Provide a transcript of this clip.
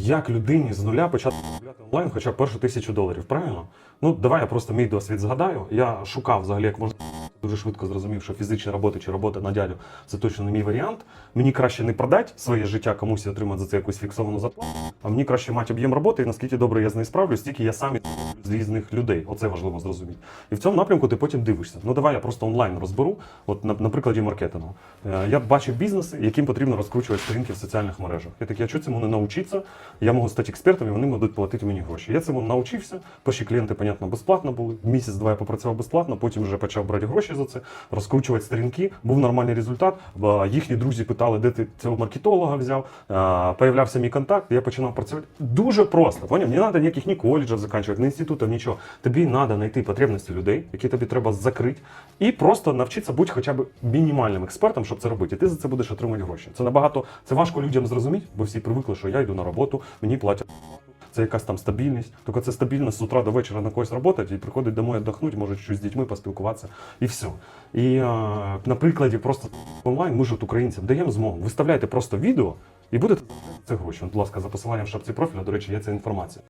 як людині з нуля почати заробляти онлайн хоча б першу тисячу доларів, правильно? Ну, давай я просто мій досвід згадаю. Я шукав взагалі, як можна дуже швидко зрозумів, що фізична робота чи робота на дядю це точно не мій варіант. Мені краще не продати своє життя комусь і отримати за це якусь фіксовану зарплату, а мені краще мати об'єм роботи, і наскільки добре я з нею справлюсь, стільки я сам з різних людей. Оце важливо зрозуміти. І в цьому напрямку ти потім дивишся. Ну давай я просто онлайн розберу. От на, на прикладі маркетингу. Е, Я бачив бізнеси, яким потрібно розкручувати сторінки в соціальних мережах. Я такий, а чого цьому не навчитися? Я можу стати експертом, і вони будуть платити мені гроші. Я цьому навчився. Перші клієнти, понятно, безплатно були. Місяць-два я попрацював безплатно, потім вже почав брати гроші за це, розкручувати сторінки. Був нормальний результат. Їхні друзі питали, де ти цього маркетолога взяв. Е, Появлявся мій контакт, я починав працювати. Дуже просто. Поняв? Не треба ніяких ні коледжів закінчувати, ні інститутів, нічого. Тобі треба знайти потребності людей, які тобі треба закрити, і просто навчитися бути хоча б мінімальним експертом, щоб це робити. І ти за це будеш отримувати гроші. Це набагато це важко людям зрозуміти, бо всі привикли, що я йду на роботу, мені платять. Це якась там стабільність. Тільки це стабільність з утра до вечора на когось працювати і приходить домой віддохнути, може щось з дітьми поспілкуватися і все. І е, на прикладі просто онлайн ми ж от українцям даємо змогу. Виставляйте просто відео і будете це гроші. Будь ласка, за посиланням в шапці профіля, до речі, є ця інформація.